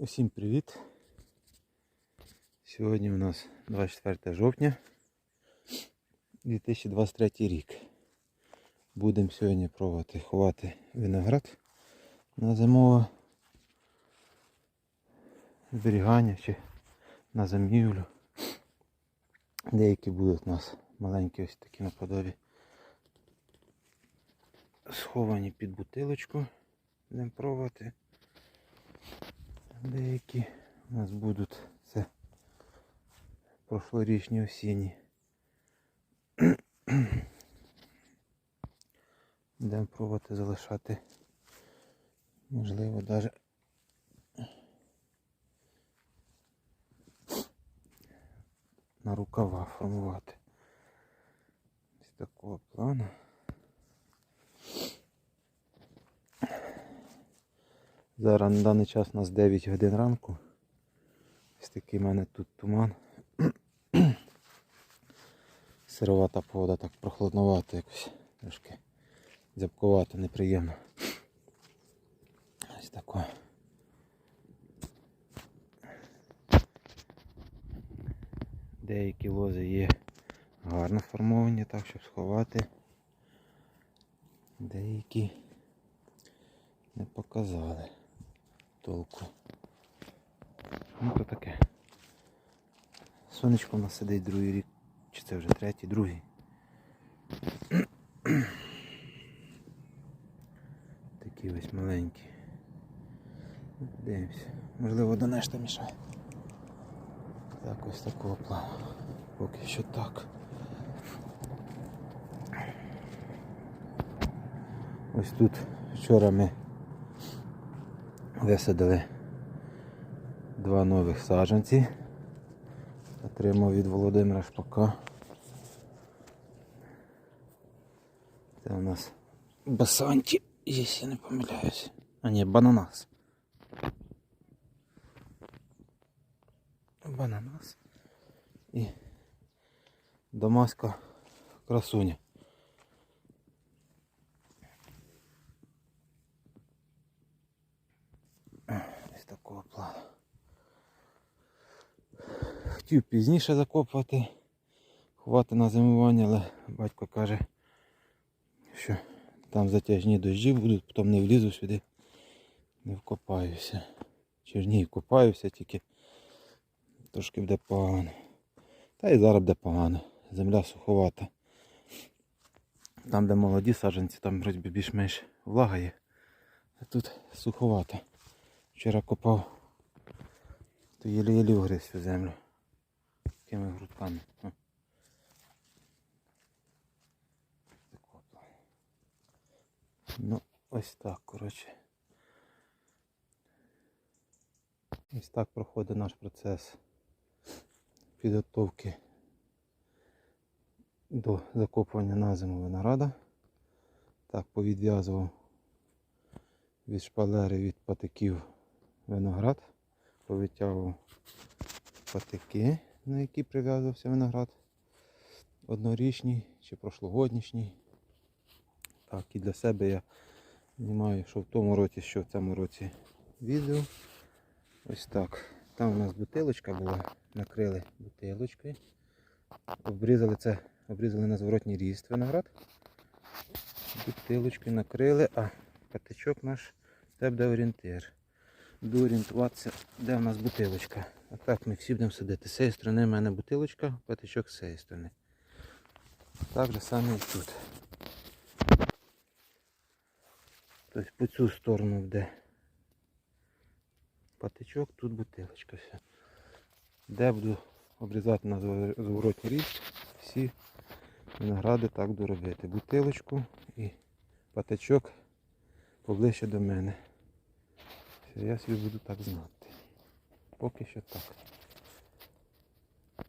Усім привіт! Сьогодні у нас 24 жовтня 2023 рік. Будемо сьогодні пробувати ховати виноград на зимове зберігання чи на зимівлю. Деякі будуть у нас маленькі ось такі наподобі. Сховані під бутилочку. Будемо пробувати. Деякі у нас будуть це прошлорічні осінні. Будемо пробувати залишати. Можливо, навіть на рукава формувати. Ось такого плану. Зараз на даний час у нас 9 годин ранку. Ось такий в мене тут туман. Сировата погода, так прохладновато якось. Трошки зябкувато, неприємно. Ось тако. Деякі лози є гарно формовані, так щоб сховати. Деякі не показали толку. Ну то таке. Сонечко у нас сидить другий рік, чи це вже третій, другий. Такі ось маленькі. Дивимося. Можливо до нешта мішає. Так ось такого плану. Поки що так. Ось тут вчора ми висадили два нових саджанці. Отримав від Володимира Шпака. Це у нас басанті, якщо не помиляюсь. А ні, бананас. Бананас. І домаська красуня. Ось такого плану. Хотів пізніше закопувати, ховати на зимування, але батько каже, що там затяжні дощі будуть, потім не влізу сюди, не вкопаюся. Чи ж вкопаюся, тільки трошки буде погано. Та і зараз буде погано. Земля суховата. Там, де молоді саджанці, там вроді більш-менш влага є. А тут суховато. Вчора копав, то єлі-єлі вгриз всю землю. Такими грудками. Ну, ось так, коротше. Ось так проходить наш процес підготовки до закопування на зиму винограда. Так, повідв'язував від шпалери від патиків виноград, повитягував патики, на які прив'язувався виноград. Однорічний чи прошлогоднішній. Так, і для себе я знімаю, що в тому році, що в цьому році відео. Ось так. Там у нас бутилочка була, накрили бутилочкою. Обрізали це, обрізали на зворотній ріст виноград. Бутилочкою накрили, а патичок наш це буде орієнтир. Буду де в нас бутилочка. А так ми всі будемо сидіти. З цієї сторони в мене бутилочка, патичок з цієї сторони. Так же саме і тут. Тобто по цю сторону буде патичок, тут бутилочка вся. Де буду обрізати на зво- зворотній ріст, всі виногради так буду робити. Бутилочку і патичок поближче до мене. Я собі буду так знати. Поки що так.